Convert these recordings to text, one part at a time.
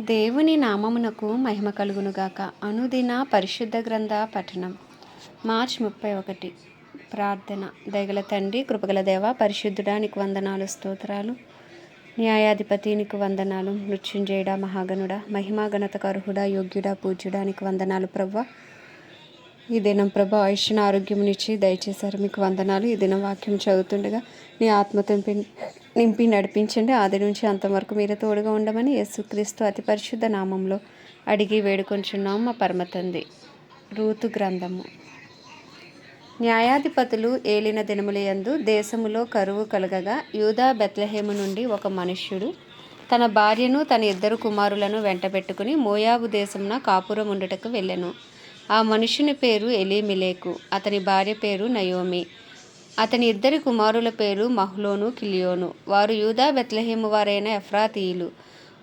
దేవుని నామమునకు మహిమ కలుగునుగాక. అనుదిన పరిశుద్ధ గ్రంథ పఠనం. మార్చ్ ముప్పై ఒకటి. ప్రార్థన. దయగల తండ్రి కృపగల దేవ పరిశుద్ధుడా నీకు వందనాలు స్తోత్రాలు. న్యాయాధిపతి నీకు వందనాలు. మృత్యుంజయుడా మహాగణుడా మహిమా గణత కర్హుడా యోగ్యుడా పూజ్యుడా నీకు వందనాలు ప్రవ్వ. ఈ దినం ప్రభు ఆయుష్ను ఆరోగ్యమునిచ్చి దయచేశారు. మీకు వందనాలు. ఈ దినం వాక్యం చదువుతుండగా నీ ఆత్మ తెంపి నింపి నడిపించండి. ఆది నుంచి అంతవరకు మీరు తోడుగా ఉండమని యేసుక్రీస్తు అతి పరిశుద్ధ నామంలో అడిగి వేడుకొంచున్నాం మా పరమతంది రూతు గ్రంథము. న్యాయాధిపతులు ఏలిన దినములయందు దేశములో కరువు కలగగా యూదా బెత్లహేము నుండి ఒక మనుష్యుడు తన భార్యను తన ఇద్దరు కుమారులను వెంటబెట్టుకుని మోయాబు దేశమున కాపురం ఉండుటకు వెళ్ళెను. ఆ మనుషుని పేరు ఎలీమిలేకు అతని భార్య పేరు నయోమి. అతని ఇద్దరి కుమారుల పేరు మహ్లోను కిలియోను. వారు యూదా బెత్లహేము వారైన ఎఫ్రాతీయులు.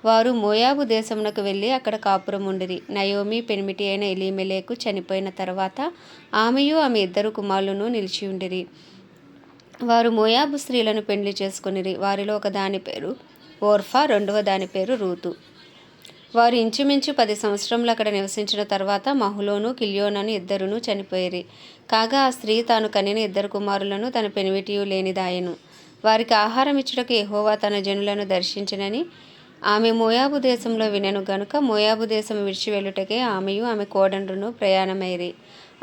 వారు మోయాబు దేశమునకు వెళ్ళి అక్కడ కాపురం ఉండిరి. నయోమి పెనిమిటి అయిన ఎలీమెలేకు చనిపోయిన తర్వాత ఆమెయు ఆమె ఇద్దరు కుమారులను నిలిచి ఉండిరి. వారు మోయాబు స్త్రీలను పెండ్లి చేసుకునిరి. వారిలో ఒక దాని పేరు ఓర్ఫా రెండవ దాని పేరు రూతు. వారు ఇంచుమించు పది సంవత్సరములు అక్కడ నివసించిన తర్వాత మహులోను కిలియోనను ఇద్దరును చనిపోయేరి. కాగా ఆ స్త్రీ తాను కనిన ఇద్దరు కుమారులను తన పెనివిటియు లేనిదాయను. వారికి ఆహారం ఇచ్చుటకు ఎహోవా తన జనులను దర్శించినని ఆమె మోయాబు దేశంలో వినెను గనుక మోయాబు దేశం విడిచి వెళ్ళుటకే ఆమెయు ఆమె కోడండ్రును ప్రయాణమైరి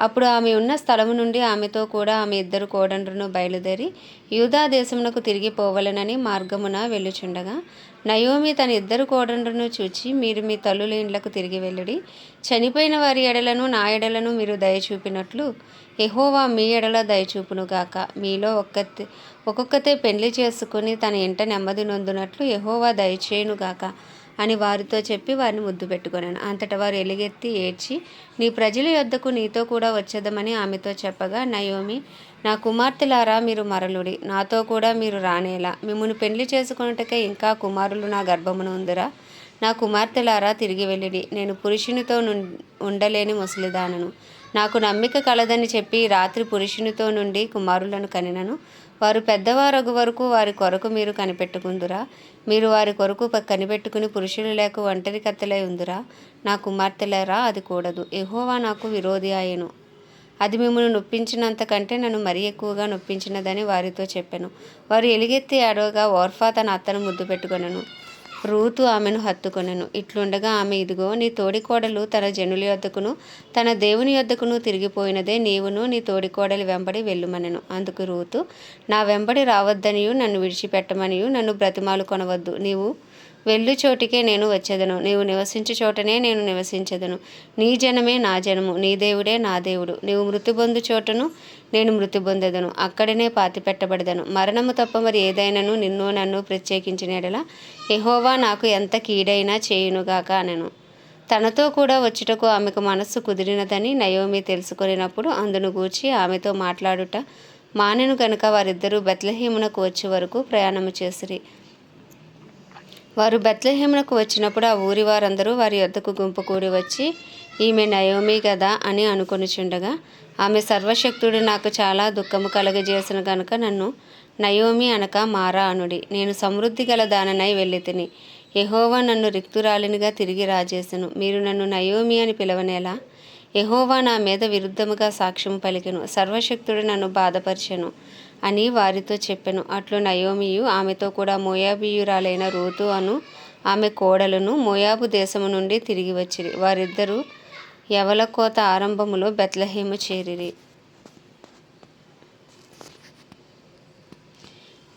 అప్పుడు ఆమె ఉన్న స్థలము నుండి ఆమెతో కూడా ఆమె ఇద్దరు కోడండ్రును బయలుదేరి యూదా దేశమునకు తిరిగి పోవలనని మార్గమున వెళ్ళుచుండగా నయోమి తన ఇద్దరు కోడండ్రును చూచి మీరు మీ తల్లుల ఇండ్లకు తిరిగి వెళ్ళుడి. చనిపోయిన వారి ఎడలను నా ఎడలను మీరు దయ చూపినట్లు ఎహోవా మీ ఎడల దయచూపునుగాక మీలో ఒక్కతే ఒక్కొక్కతే పెళ్ళి చేసుకుని తన ఇంట నెమ్మది నొందునట్లు ఎహోవా దయచేయునుగాక అని వారితో చెప్పి వారిని ముద్దు పెట్టుకున్నాను. అంతటా వారు ఎలుగెత్తి ఏడ్చి నీ ప్రజల యొద్దకు నీతో కూడా వచ్చేదమని ఆమెతో చెప్పగా నయోమి నా కుమార్తెలారా మీరు మరలుడి. నాతో కూడా మీరు రానేలా. మిమ్మల్ని పెళ్ళి చేసుకున్నట్టుకే ఇంకా కుమారులు నా గర్భమున ఉందిరా. నా కుమార్తెలారా తిరిగి వెళ్ళిడి నేను పురుషునితో ఉండలేని ముసలిదానను. నాకు నమ్మిక కలదని చెప్పి రాత్రి పురుషునితో నుండి కుమారులను కనినను. వారు పెద్దవారగు వరకు వారి కొరకు మీరు కనిపెట్టుకుందురా. మీరు వారి కొరకు కనిపెట్టుకుని పురుషులు లేక ఒంటరి కత్తెలై ఉందిరా. నా కుమార్తెలరా అది కూడదు. ఎహోవా నాకు విరోధి ఆయను. అది మిమ్మల్ని నొప్పించినంత కంటే నన్ను మరీ ఎక్కువగా నొప్పించినదని వారితో చెప్పాను. వారు ఎలుగెత్తి అడవగా ఓర్ఫా తన అత్తను ముద్దు పెట్టుకొనను. రూతు ఆమెను హత్తుకొనెను. ఇట్లుండగా ఆమె ఇదిగో నీ తోడికోడలు తన జనుల యొద్దకును తన దేవుని యొద్దకును తిరిగిపోయినదే నీవును నీ తోడికోడలి వెంబడి వెళ్ళుమనెను. అందుకు రూతు నా వెంబడి రావద్దనియు నన్ను విడిచిపెట్టమనియు నన్ను బ్రతిమాలు కొనవద్దు. నీవు వెళ్ళు చోటికే నేను వచ్చేదను. నీవు నివసించు చోటనే నేను నివసించదను. నీ జనమే నా జనము నీ దేవుడే నా దేవుడు. నీవు మృతి పొందు చోటను నేను మృతి పొందెదను. అక్కడనే పాతి పెట్టబడదను మరణము తప్ప మరి ఏదైనాను నిన్ను నన్ను ప్రత్యేకించినడలా ఎహోవా నాకు ఎంత కీడైనా చేయునుగాక అనను. తనతో కూడా వచ్చుటకు ఆమెకు మనస్సు కుదిరినదని నయోమి తెలుసుకొనినప్పుడు అందును గూర్చి ఆమెతో మాట్లాడుట మానెను గనుక వారిద్దరూ బెత్లహీమునకు వచ్చే వరకు ప్రయాణము చేసిరి. వారు బెత్లహేమునకు వచ్చినప్పుడు ఆ ఊరి వారందరూ వారి యొద్దకు గుంపు కూడి వచ్చి ఈమె నయోమి కదా అని అనుకొనిచుండగా ఆమె సర్వశక్తుడు నాకు చాలా దుఃఖము కలగజేసిన గనుక నన్ను నయోమి అనక మారా అనుడి. నేను సమృద్ధి గల దాననై వెళ్ళి తిని యహోవా నన్ను రిక్తురాలినిగా తిరిగి రాజేసను. మీరు నన్ను నయోమి అని పిలవనేలా? యహోవా నా మీద విరుద్ధముగా సాక్ష్యం పలికెను. సర్వశక్తుడు నన్ను బాధపరిచెను. అని వారితో చెప్పెను. అట్లు నయోమియు ఆమెతో కూడా మోయాబియురాలైన రూతు అను ఆమె కోడలను మోయాబు దేశము నుండి తిరిగి వచ్చిరి. వారిద్దరూ యవలకోత ఆరంభములో బెత్లహేము చేరిరి.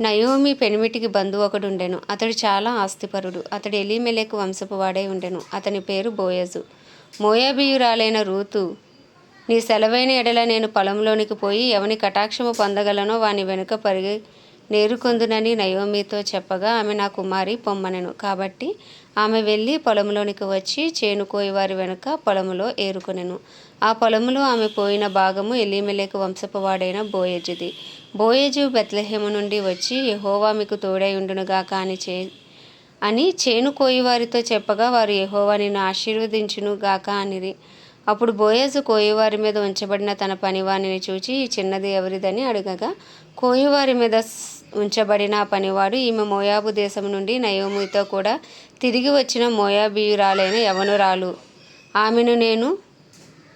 నయోమి పెనిమిటికి బంధువు ఒకడు ఉండెను. అతడు చాలా ఆస్తిపరుడు. అతడు ఎలీమెలకు వంశపు వాడే ఉండెను. అతని పేరు బోయజు. మోయాబియురాలైన రూతు నీ సెలవైన ఎడల నేను పొలంలోనికి పోయి ఎవని కటాక్షము పొందగలనో వాని వెనుక పరిగి నేరుకొందునని నయోమితో చెప్పగా ఆమె నా కుమారి పొమ్మనెను. కాబట్టి ఆమె వెళ్ళి పొలంలోనికి వచ్చి చేను వారి వెనుక పొలములో ఏరుకొనెను. ఆ పొలములో ఆమె పోయిన భాగము ఎలీమెలేకు వంశపువాడైన బోయజుది. బోయజు బెత్లహేము నుండి వచ్చి యహోవా మీకు తోడై ఉండునుగా కాని చే అని చేను కోయివారితో చెప్పగా వారు యహోవా నిన్ను ఆశీర్వదించును గాక అనిరి. అప్పుడు బోయజు కోయివారి మీద ఉంచబడిన తన పనివాణిని చూచి ఈ చిన్నది ఎవరిదని అడగగా కోయివారి మీద ఉంచబడిన ఆ పనివాడు ఈమె మోయాబు దేశం నుండి నయోమితో కూడా తిరిగి వచ్చిన మోయాబీయురాలైన యవనురాలు. ఆమెను నేను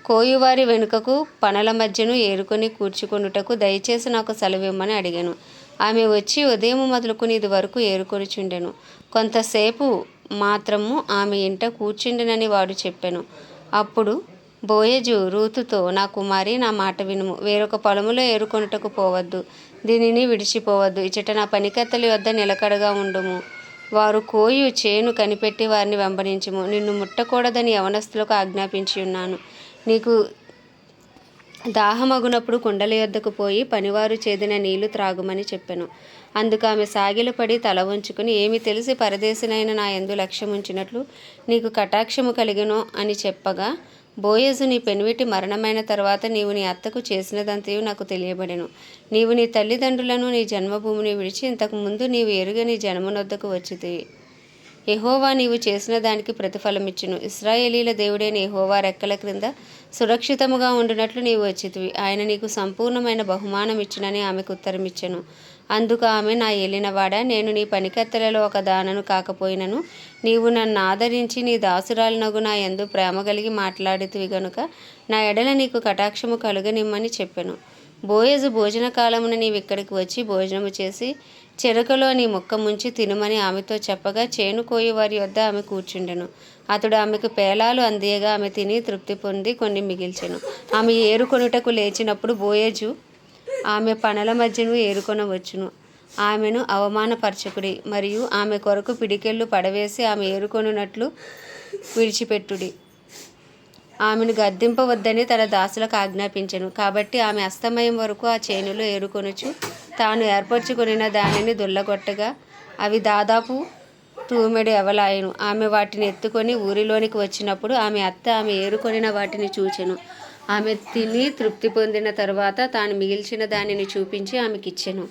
కోయువారి వెనుకకు పనల మధ్యను ఏరుకొని కూర్చుకొనుటకు దయచేసి నాకు సెలవిమ్మని అడిగాను. ఆమె వచ్చి ఉదయం మొదలుకుని ఇది వరకు ఏరుకొనిచుండెను. కొంతసేపు మాత్రము ఆమె ఇంట కూర్చుండెనని వాడు చెప్పాను. అప్పుడు బోయజు రూతుతో నా కుమారి నా మాట వినుము. వేరొక పొలములో ఏరుకొనుటకు పోవద్దు. దీనిని విడిచిపోవద్దు. ఇచ్చట నా పనికత్తల వద్ద నిలకడగా ఉండుము. వారు కోయు చేను కనిపెట్టి వారిని వెంబడించుము. నిన్ను ముట్టకూడదని యవనస్తులకు ఆజ్ఞాపించి ఉన్నాను నీకు దాహమగునప్పుడు కుండల యొద్దకు పోయి పనివారు చేదిన నీళ్ళు త్రాగుమని చెప్పెను. అందుకు ఆమె సాగిలపడి తల ఉంచుకుని ఏమి తెలిసి పరదేశినైన నా ఎందు లక్ష్యముంచినట్లు నీకు కటాక్షము కలిగెను అని చెప్పగా బోయేజు నీ పెనివిటి మరణమైన తర్వాత నీవు నీ అత్తకు చేసినదంతయు నాకు తెలియబడెను. నీవు నీ తల్లిదండ్రులను నీ జన్మభూమిని విడిచి ఇంతకు ముందు నీవు ఎరుగని జన్మనొద్దకు వచ్చితివి. ఎహోవా నీవు చేసిన దానికి ప్రతిఫలమిచ్చును. ఇస్రాయేలీల దేవుడైన ఎహోవా రెక్కల క్రింద సురక్షితముగా ఉండినట్లు నీవు వచ్చితివి. ఆయన నీకు సంపూర్ణమైన బహుమానం ఇచ్చునని ఆమెకు ఉత్తరమిచ్చెను. అందుకు ఆమె నా ఏలినవాడా నేను నీ పనికత్తెలలో ఒక దానను కాకపోయినను. నీవు నన్ను ఆదరించి నీ దాసురాలనగు నా ఎందు ప్రేమ కలిగి మాట్లాడితివి గనుక నా ఎడల నీకు కటాక్షము కలుగనిమ్మని చెప్పెను. బోయజు భోజన కాలమున నీవిక్కడికి వచ్చి భోజనము చేసి చెరకలో నీ ముక్క ముంచి తినుమని ఆమెతో చెప్పగా చేను కోయి వారి వద్ద ఆమె కూర్చుండెను. అతడు ఆమెకు పేలాలు అందియగా ఆమె తిని తృప్తి పొంది కొన్ని మిగిల్చెను. ఆమె ఏరుకొనుటకు లేచినప్పుడు బోయేజు ఆమె పనుల మధ్యను ఏరుకొనవచ్చును ఆమెను అవమానపరచకుడి. మరియు ఆమె కొరకు పిడికెళ్ళు పడవేసి ఆమె ఏరుకొనున్నట్లు విడిచిపెట్టుడి. ఆమెను గద్దింపవద్దని తన దాసులకు ఆజ్ఞాపించను. కాబట్టి ఆమె అస్తమయం వరకు ఆ చేనులో ఏరుకొనుచు తాను ఏర్పరచుకొనిన దానిని దుల్లగొట్టగా అవి దాదాపు తూమెడు ఎవలాయను. ఆమె వాటిని ఎత్తుకొని ఊరిలోనికి వచ్చినప్పుడు ఆమె అత్త ఆమె ఏరుకొనిన వాటిని చూచెను. ఆమె తిని తృప్తి పొందిన తర్వాత తాను మిగిల్చిన దానిని చూపించి ఆమెకిచ్చెను.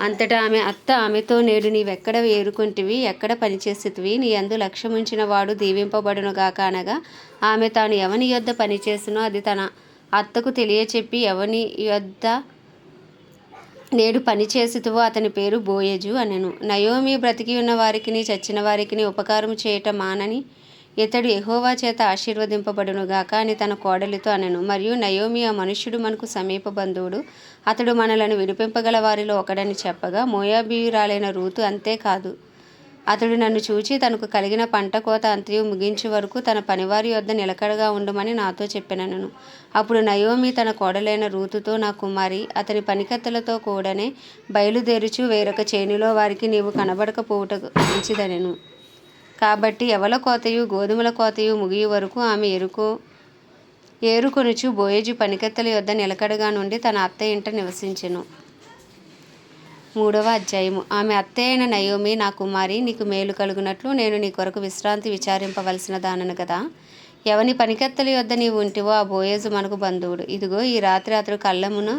అంతటా ఆమె అత్త ఆమెతో నేడు నీవెక్కడ ఏరుకుంటివి? ఎక్కడ పనిచేసేటివి? నీ అందు లక్ష్యముంచిన వాడు దీవింపబడునుగాక అనగా ఆమె తాను ఎవని యొద్ద పనిచేసినో అది తన అత్తకు తెలియచెప్పి ఎవని యొద్ద నేడు పనిచేసితువో అతని పేరు బోయజు అనెను. నయోమి బ్రతికి ఉన్న వారికిని చచ్చిన వారికిని ఉపకారం చేయటం మానని ఇతడు ఎహోవా చేత ఆశీర్వదింపబడునుగాక అని తన కోడలితో అనెను. మరియు నయోమి ఆ మనుష్యుడు మనకు సమీప బంధువుడు. అతడు మనలను విడిపింపగల వారిలో ఒకడని చెప్పగా మోయాబీయురాలైన రూతు అంతేకాదు. అతడు నన్ను చూచి తనకు కలిగిన పంట కోత అంతయు ముగించే వరకు తన పనివారి వద్ద నిలకడగా ఉండమని నాతో చెప్పినను. అప్పుడు నయోమి తన కోడలైన రూతుతో నా కుమారి అతని పనికత్తలతో కూడానే బయలుదేరుచు వేరొక చేనులో వారికి నీవు కనబడకపోవుట మంచిదనెను. కాబట్టి ఎవల కోతయు గోధుమల కోతయు ముగియు వరకు ఆమె ఎరుకు ఏరుకొనుచు బోయేజు పనికత్తెల యొద్ద నిలకడగా నుండి తన అత్త ఇంట నివసించెను. మూడవ అధ్యాయము. ఆమె అత్తే అయిన నయోమి నా కుమారి నీకు మేలు కలుగునట్లు నేను నీ కొరకు విశ్రాంతి విచారింపవలసిన దానను కదా. ఎవని పనికత్తెల యొద్ద నీవు ఉంటివో ఆ బోయేజు మనకు బంధువుడు. ఇదిగో ఈ రాత్రి అతడు కళ్ళమును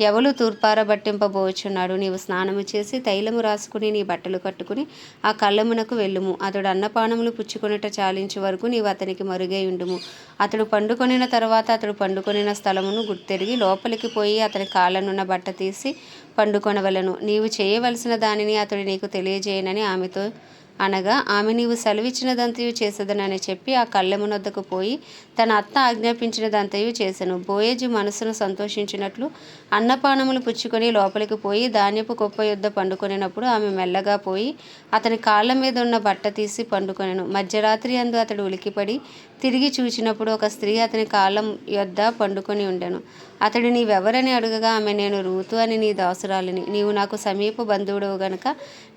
ఎవలు తూర్పారబట్టింపబోచున్నాడు నీవు స్నానము చేసి తైలము రాసుకుని నీ బట్టలు కట్టుకుని ఆ కళ్ళమునకు వెళ్ళుము. అతడు అన్నపానములు పుచ్చుకొనుట చాలించే వరకు నీవు అతనికి మరుగై ఉండుము. అతడు పండుకొనిన తర్వాత అతడు పండుకొనిన స్థలమును గుర్తెరిగి లోపలికి పోయి అతని కాళ్ళనున్న బట్ట తీసి పండుకొనవలను. నీవు చేయవలసిన దానిని అతడు నీకు తెలియజేయనని ఆమెతో అనగా ఆమె నీవు సెలవిచ్చినదంతయు చేసేదనని చెప్పి ఆ కళ్ళెమునొద్దకు పోయి తన అత్త ఆజ్ఞాపించినదంతయు చేసెను. బోయేజు మనసును సంతోషించినట్లు అన్నపానములు పుచ్చుకొని లోపలికి పోయి ధాన్యపు కుప్ప యుద్ధ పండుకొనినప్పుడు ఆమె మెల్లగా పోయి అతని కాళ్ళ మీద ఉన్న బట్ట తీసి పండుకొనెను. మధ్యరాత్రి అందు అతడు ఉలికిపడి తిరిగి చూచినప్పుడు ఒక స్త్రీ అతని కాలం యొద్ద పండుకొని ఉండెను. అతడు నీవెవరని అడుగగా ఆమె నేను రూతు అని నీ దాసురాలిని. నీవు నాకు సమీప బంధువుడవు గనుక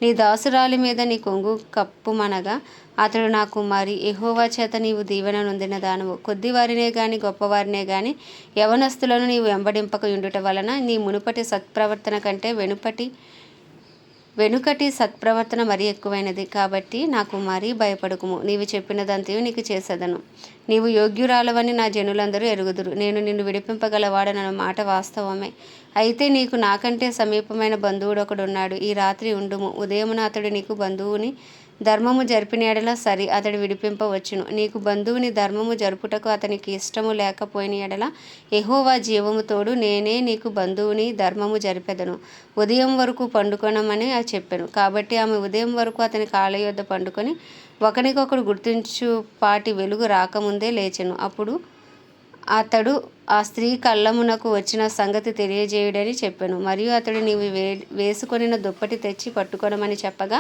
నీ దాసురాలి మీద నీ కొంగు కప్పుమనగా అతడు నా కుమారి. ఎహోవా చేత నీవు దీవెన నొందిన దానవు. కొద్దివారినే గాని గొప్పవారినే గాని యవనస్తులను నీవు వెంబడింపక ఉండుట వలన నీ మునుపటి సత్ప్రవర్తన కంటే వెనుపటి వెనుకటి సత్ప్రవర్తన మరీ ఎక్కువైనది కాబట్టి నాకు మరీ భయపడకుము. నీవు చెప్పినదంతయు నీకు చేసేదను. నీవు యోగ్యురాలవని నా జనులందరూ ఎరుగుదురు. నేను నిన్ను విడిపింపగలవాడనన్న మాట వాస్తవమే. అయితే నీకు నాకంటే సమీపమైన బంధువుడు ఒకడున్నాడు ఈ రాత్రి ఉండుము. ఉదయమున అతడు నీకు బంధువుని ధర్మము జరిపిన ఎడల సరి అతడు విడిపింపవచ్చును. నీకు బంధువుని ధర్మము జరుపుటకు అతనికి ఇష్టము లేకపోయిన ఎడల ఎహోవా జీవము తోడు నేనే నీకు బంధువుని ధర్మము జరిపెదను. ఉదయం వరకు పండుకొనమని చెప్పాను. కాబట్టి ఆమె ఉదయం వరకు అతని కాళ్ళ యొద్ద పండుకొని ఒకరికొకడు గుర్తించుపాటి వెలుగు రాకముందే లేచెను. అప్పుడు అతడు ఆ స్త్రీ కళ్ళమునకు వచ్చిన సంగతి తెలియజేయుడని చెప్పాను. మరియు అతడు నీవు వే వేసుకొనిన దుప్పటి తెచ్చి పట్టుకొనమని చెప్పగా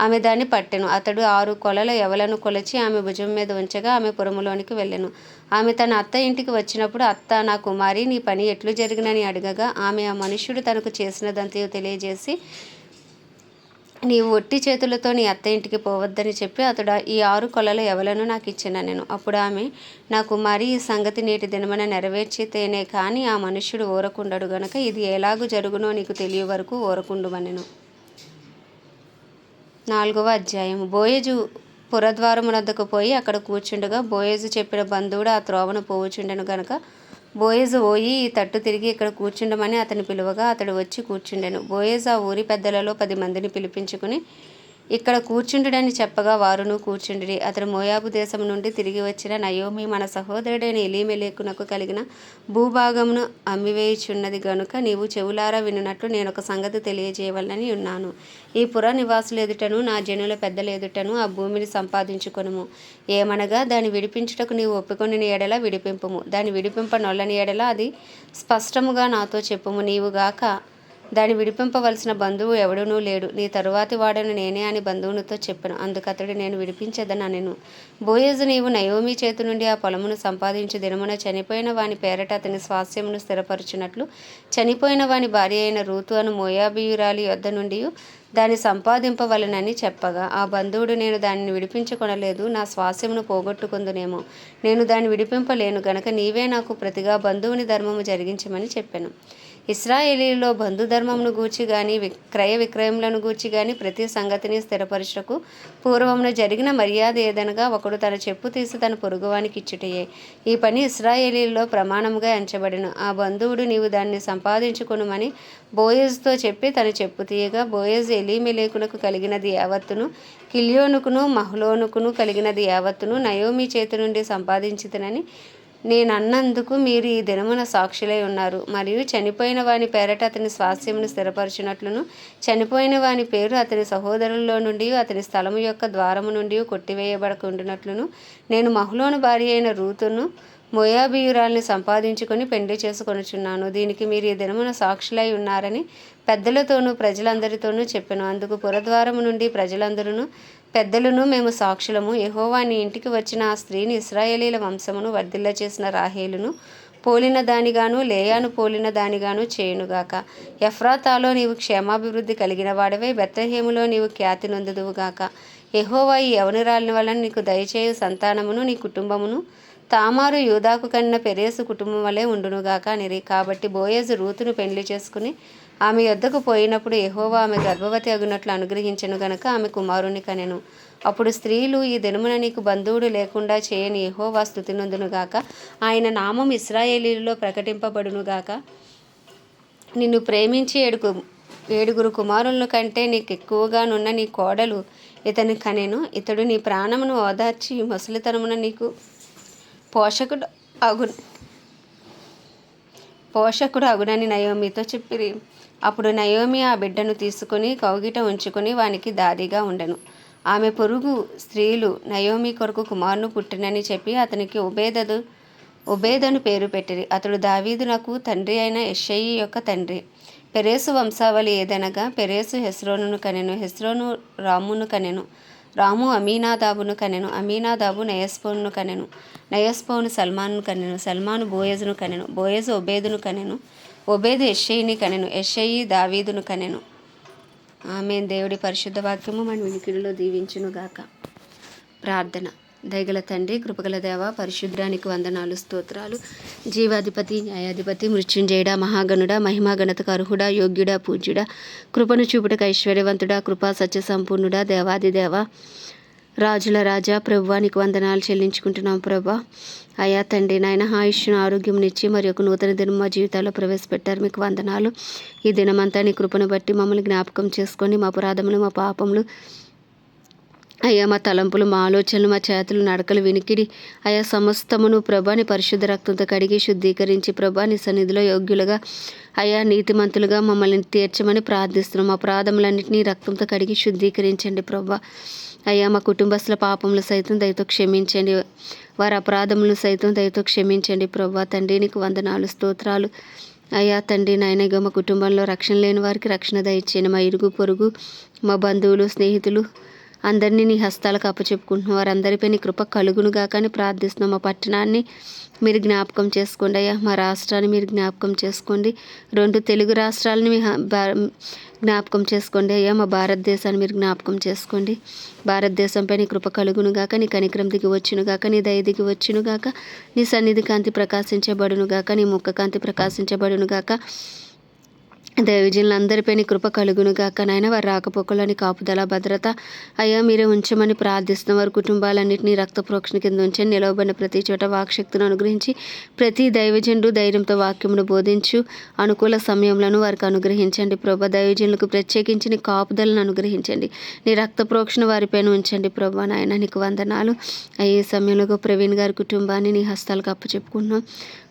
ఆమె దాన్ని పట్టెను. అతడు ఆరు కొలల ఎవలను కొలచి ఆమె భుజం మీద ఉంచగా ఆమె పురములోనికి వెళ్ళెను. ఆమె తన అత్త ఇంటికి వచ్చినప్పుడు అత్త నా కుమారి నీ పని ఎట్లు జరిగినని అడగగా ఆమె ఆ మనుష్యుడు తనకు చేసినదంతయో తెలియజేసి నీవు ఒట్టి చేతులతో నీ అత్త ఇంటికి పోవద్దని చెప్పి అతడు ఈ ఆరు కొలలు ఎవలను నాకు ఇచ్చిన నేను. అప్పుడు ఆమె నా కుమారి ఈ సంగతి నేటి దినమన నెరవేర్చితేనే కానీ ఆ మనుష్యుడు ఊరకుండడు గనక ఇది ఎలాగూ జరుగునో నీకు తెలియ వరకు ఊరకుండుమనెను. నాలుగవ అధ్యాయం బోయజు పురద్వారమునద్దకు పోయి అక్కడ కూర్చుండగా బోయేజు చెప్పిన బంధువుడు ఆ త్రోవను పోవుచుండెను గనక బోయేజు ఓయి ఈ తట్టు తిరిగి ఇక్కడ కూర్చుండమని అతని పిలువగా అతడు వచ్చి కూర్చుండెను. బోయేజు ఆ ఊరి పెద్దలలో పది మందిని పిలిపించుకుని ఇక్కడ కూర్చుండుడని చెప్పగా వారును కూర్చుండిరి. అతడు మోయాబు దేశం నుండి తిరిగి వచ్చిన నయోమి మన సహోదరుడైన ఎలీమెలేకునకు కలిగిన భూభాగమును అమ్మివేయుచున్నది గనుక నీవు చెవులారా వినున్నట్లు నేను ఒక సంగతి తెలియజేయవలనని ఉన్నాను. ఈ పుర నివాసులు ఎదుటను నా జనుల పెద్దల ఎదుటను ఆ భూమిని సంపాదించుకొనుము. ఏమనగా దాన్ని విడిపించుటకు నీవు ఒప్పుకొని ఎడల విడిపింపుము. దాన్ని విడిపింప నొల్లని ఎడల అది స్పష్టముగా నాతో చెప్పుము. నీవు గాక దాన్ని విడిపింపవలసిన బంధువు ఎవడనూ లేడు. నీ తరువాతి వాడను నేనే అని బంధువునితో చెప్పాను. అందుకతడు నేను విడిపించదనెను బోయజు నీవు నయోమి చేతి నుండి ఆ పొలమును సంపాదించు దినమున చనిపోయిన వాని పేరట అతని స్వాస్యమును స్థిరపరచునట్లు చనిపోయిన వాని భార్య అయిన రూతు అను మోయాబియురాలి యొద్ద నుండి దాన్ని సంపాదింపవలనని చెప్పగా ఆ బంధువుడు నేను దానిని విడిపించుకొనలేదు నా స్వాస్యమును పోగొట్టుకుందునేమో. నేను దాన్ని విడిపింపలేను గనక నీవే నాకు ప్రతిగా బంధువుని ధర్మము జరిగించమని చెప్పాను. ఇస్రాయేలీలో బంధుధర్మమును గూర్చి గాని విక్రయ విక్రయములను గూర్చి గాని ప్రతి సంగతిని స్థిరపరచుటకు పూర్వమున జరిగిన మర్యాద ఏదనగా ఒకడు తన చెప్పు తీసి తన పొరుగువానికి ఇచ్చుటయే. ఈ పని ఇస్రాయేలీలో ప్రమాణముగా ఎంచబడిన. ఆ బంధువుడు నీవు దాన్ని సంపాదించుకునుమని బోయేజ్తో చెప్పి తన చెప్పు తీయగా బోయేజ్ ఎలీమెలేకునకు కలిగినది యావత్తును కిలియోనుకును మహ్లోనుకును కలిగినది యావత్తును నయోమి చేతి నుండి సంపాదించితనని నేను అన్నందుకు మీరు ఈ దినమున సాక్షులై ఉన్నారు. మరియు చనిపోయిన వాని పేరట అతని స్వాస్థ్యమును స్థిరపరచినట్లును. చనిపోయిన వాని పేరు అతని సహోదరుల్లో నుండి అతని స్థలము యొక్క ద్వారము నుండి కొట్టివేయబడకుండునట్లును. నేను మహులోని భార్య అయిన రూతును మోయాబియురాల్ని సంపాదించుకొని పెండి చేసుకొనుచున్నాను. దీనికి మీరు ఈ దినమున సాక్షులై ఉన్నారని పెద్దలతోనూ ప్రజలందరితోనూ చెప్పాను. అందుకు పురద్వారము నుండి ప్రజలందరూ పెద్దలను మేము సాక్షులము. యహోవాని ఇంటికి వచ్చిన ఆ స్త్రీని ఇస్రాయేలీల వంశమును వర్ధిల్ల చేసిన రాహేలును పోలిన దానిగాను లేయాను పోలిన దానిగాను చేయునుగాక. ఎఫ్రాతాలో నీవు క్షేమాభివృద్ధి కలిగిన వాడవై బెత్తహేములో నీవు ఖ్యాతి నొందుదువుగాక. యహోవా ఈ యవనురాలిని వలన నీకు దయచేయు సంతానమును నీ కుటుంబమును తామారు యూదాకు కన్న పెరేసు కుటుంబం వలె ఉండునుగాక నిరి కాబట్టి బోయేజు రూతును పెళ్ళి చేసుకుని ఆమె యొద్దకు పోయినప్పుడు ఎహోవా ఆమె గర్భవతి అగునట్లు అనుగ్రహించను గనక ఆమె కుమారుని కనెను. అప్పుడు స్త్రీలు ఈ దినమున నీకు బంధువుడు లేకుండా చేయని యహోవా స్థుతినందునుగాక ఆయన నామం ఇస్రాయేలీలో ప్రకటింపబడునుగాక నిన్ను ప్రేమించి ఏడుకు ఏడుగురు కుమారుల కంటే నీకు ఎక్కువగానున్న నీ కోడలు ఇతని కనెను. ఇతడు నీ ప్రాణమును ఓదార్చి ముసలితనమున నీకు పోషకుడు అగు పోషకుడు అగునని నయోమితో చెప్పిరి. అప్పుడు నయోమి ఆ బిడ్డను తీసుకుని కౌగిట ఉంచుకొని వానికి దాదిగా ఉండెను. ఆమె పొరుగు స్త్రీలు నయోమి కొరకు కుమారును పుట్టినని చెప్పి అతనికి ఉబేదదు ఉబేదను పేరు పెట్టిరి. అతడు దావీదునకు తండ్రి అయిన యెషయి యొక్క తండ్రి. పెరేసు వంశావళి ఏదనగా పెరేసు హెస్రోను కనెను హెస్రోను రామును కనెను రాము అమీనాదాబును కనెను అమీనాదాబు నయస్పోను కనెను. నయస్పోను సల్మాను కనెను సల్మాను బోయజును కనెను బోయజు ఒబేదును కనెను ఒబేదు యెషయిని కనెను యెషయి దావీదును కనెను ఆమె దేవుడి పరిశుద్ధ వాక్యము మన వినికిడిలో దీవించునుగాక ప్రార్థన. దయగల తండ్రి కృపగల దేవ పరిశుద్ధానికి వందనాలు స్తోత్రాలు. జీవాధిపతి న్యాయాధిపతి మృత్యుంజయుడ మహాగణుడ మహిమాగణతకు అర్హుడ యోగ్యుడ పూజ్యుడ కృపను చూపుటకు ఐశ్వర్యవంతుడా కృపా సత్య సంపూర్ణుడా దేవాదిదేవ రాజుల రాజా ప్రభువానికి వందనాలు చెల్లించుకుంటున్నాం ప్రభా. అయా తండ్రి నాయన ఆయుష్ను ఆరోగ్యం ఇచ్చి మరి ఒక నూతన దినం మా జీవితాల్లో ప్రవేశపెట్టారు. మీకు వందనాలు. ఈ దినమంతా నీ కృపను బట్టి మమ్మల్ని జ్ఞాపకం చేసుకొని మా అపరాధములు మా పాపములు అయ్యా మా తలంపులు మా ఆలోచనలు మా చేతులు నడకలు వినికిడి. అయా సమస్తమును ప్రభాని పరిశుద్ధ రక్తంతో కడిగి శుద్ధీకరించి ప్రభాని సన్నిధిలో యోగ్యులుగా అయా నీతిమంతులుగా మమ్మల్ని తీర్చమని ప్రార్థిస్తున్నాం. మా ప్రాధములన్నింటినీ రక్తంతో కడిగి శుద్ధీకరించండి ప్రభా. అయ్యా మా కుటుంబస్తుల పాపములు సైతం దయతో క్షమించండి. వారి అపరాధములు సైతం దయతో క్షమించండి ప్రభా. తండ్రి నీకు వందనాలు స్తోత్రాలు. అయ్యా తండ్రి నాయనగా మా కుటుంబంలో రక్షణ లేని వారికి రక్షణ దయచేయండి. మా ఇరుగు పొరుగు మా బంధువులు స్నేహితులు అందరినీ నీ హస్తాలకు అప్పచెప్పుకుంటున్న వారందరిపై నీ కృప కలుగును గాకని ప్రార్థిస్తున్నాం. మా పట్టణాన్ని మీరు జ్ఞాపకం చేసుకోండి అయ్యా. మా రాష్ట్రాన్ని మీరు జ్ఞాపకం చేసుకోండి. రెండు తెలుగు రాష్ట్రాలని మీ జ్ఞాపకం చేసుకోండి అయ్యా. మా భారతదేశాన్ని మీరు జ్ఞాపకం చేసుకోండి. భారతదేశంపై నీ కృప కలుగునుగాక నీ కనికరం దిగి వచ్చునుగాక నీ దయ దిగి వచ్చునుగాక నీ సన్నిధి కాంతి ప్రకాశించబడునుగాక నీ ముఖ కాంతి ప్రకాశించబడును గాక దైవజనులందరిపై నీ కృప కలుగునుగాక నాయన. వారి రాకపోకలని కాపుదల భద్రత అయ్యా మీరే ఉంచమని ప్రార్థిస్తున్న. వారి కుటుంబాలన్నింటినీ రక్త ప్రోక్షణ కింద ఉంచండి నిలవబడిన ప్రతి చోట వాక్శక్తిని అనుగ్రహించి ప్రతి దైవజనుడు ధైర్యంతో వాక్యమును బోధించు అనుకూల సమయంలో వారికి అనుగ్రహించండి. ప్రభ దైవజనులకు ప్రత్యేకించి నీ కాపుదలను అనుగ్రహించండి. నీ రక్త ప్రోక్షణ వారిపైన ఉంచండి ప్రభా నాయన. నీకు వందనాలు. అయ్యే సమయంలో ప్రవీణ్ గారి కుటుంబాన్ని నీ హస్తాలకు అప్పచెప్పుకుంటున్నాం.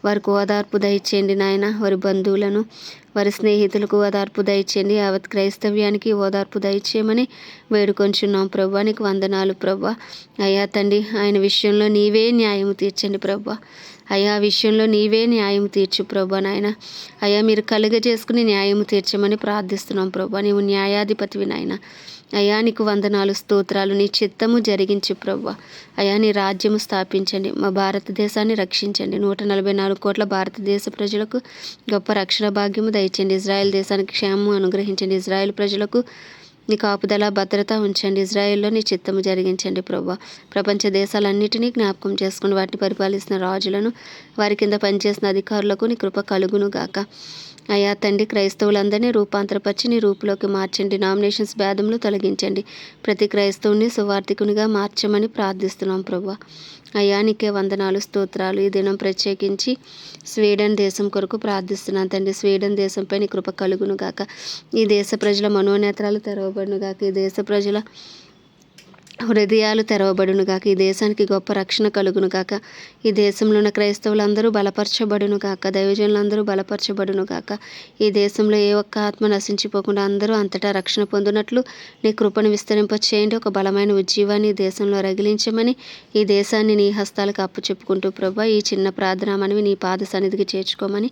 వారికి ఓదార్పు దయచేయండి నాయన. వారి బంధువులను వారి స్నేహితులకు ఓదార్పు దయచేయండి. యావత్ క్రైస్తవ్యానికి ఓదార్పు దయచేయమని వేడుకొంచున్నాం ప్రభా. నీకు వందనాలు ప్రభా. అయ్యా తండ్రి ఆయన విషయంలో నీవే న్యాయం తీర్చండి ప్రభా. అయ్యా ఆ విషయంలో నీవే న్యాయం తీర్చు ప్రభా నాయన. అయ్యా మీరు కలుగజేసుకుని న్యాయం తీర్చమని ప్రార్థిస్తున్నాం ప్రభా. నీవు న్యాయాధిపతివి నాయన. అయ్యా నీకు వందనాలు స్తోత్రాలు నీ చిత్తము జరిగించి ప్రవ్వ. అయ్యా నీ రాజ్యము స్థాపించండి. మా భారతదేశాన్ని రక్షించండి. నూట నలభై నాలుగు కోట్ల భారతదేశ ప్రజలకు గొప్ప రక్షణ భాగ్యము దయచండి ఇజ్రాయెల్ దేశానికి క్షేమము అనుగ్రహించండి. ఇజ్రాయెల్ ప్రజలకు నీ కాపుదల భద్రత ఉంచండి. ఇజ్రాయెల్లో నీ చిత్తము జరిగించండి ప్రభు ప్రపంచ దేశాలన్నిటినీ జ్ఞాపకం చేసుకుని వాటిని పరిపాలిస్తున్న రాజులను వారి కింద పనిచేసిన అధికారులకు నీ కృప కలుగును గాక. అయ్యా తండ్రి క్రైస్తవులందరినీ రూపాంతరపరిచి నీ రూపులోకి మార్చండి. నామినేషన్స్ భేదములు తొలగించండి. ప్రతి క్రైస్తవుని సువార్థికునిగా మార్చమని ప్రార్థిస్తున్నాం ప్రభు. అయ్యా నీకే వందనాలు స్తోత్రాలు. ఈ దినం ప్రత్యేకించి స్వీడన్ దేశం కొరకు ప్రార్థిస్తున్నాను తండ్రి. స్వీడన్ దేశంపై నీ కృప కలుగును గాక ఈ దేశ ప్రజల మనోనేత్రాలు తెరవబడును గాక ఈ దేశ ప్రజల హృదయాలు తెరవబడును గాక ఈ దేశానికి గొప్ప రక్షణ కలుగును గాక. ఈ దేశంలో ఉన్న క్రైస్తవులందరూ బలపరచబడును గాక దైవజనులందరూ బలపరచబడును గాక. ఈ దేశంలో ఏ ఒక్క ఆత్మ నశించిపోకుండా అందరూ అంతటా రక్షణ పొందినట్లు నీ కృపను విస్తరింప చేయండి ఒక బలమైన ఉజ్జీవాన్ని ఈ దేశంలో రగిలించమని ఈ దేశాన్ని నీ హస్తాలకు అప్పు చెప్పుకుంటూ ప్రభా ఈ చిన్న ప్రార్థన మనవి నీ పాద సన్నిధికి చేర్చుకోమని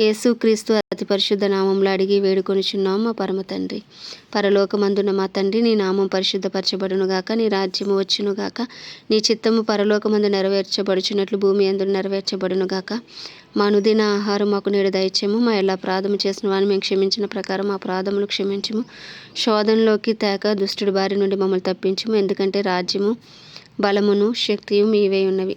యేసుక్రీస్తు అతి పరిశుద్ధ నామంలో అడిగి వేడుకొనిచున్నాం మా పరమ తండ్రి. పరలోకమందున్న మా తండ్రి నీ నామం పరిశుద్ధపరచబడును గాక నీ రాజ్యము వచ్చును గాక నీ చిత్తము పరలోకమందు నెరవేర్చబడుచున్నట్లు భూమి అందు నెరవేర్చబడును గాక. మా అనుదిన ఆహారం మాకు నేడు దయచేము మా ఎలా అపరాధము చేసిన వారిని మేము క్షమించిన ప్రకారం మా ప్రాధములు క్షమించము. శోధనలోకి తేక దుష్టుడి బారి నుండి మమ్మల్ని తప్పించము ఎందుకంటే రాజ్యము బలమును శక్తియు మీవే ఉన్నవి.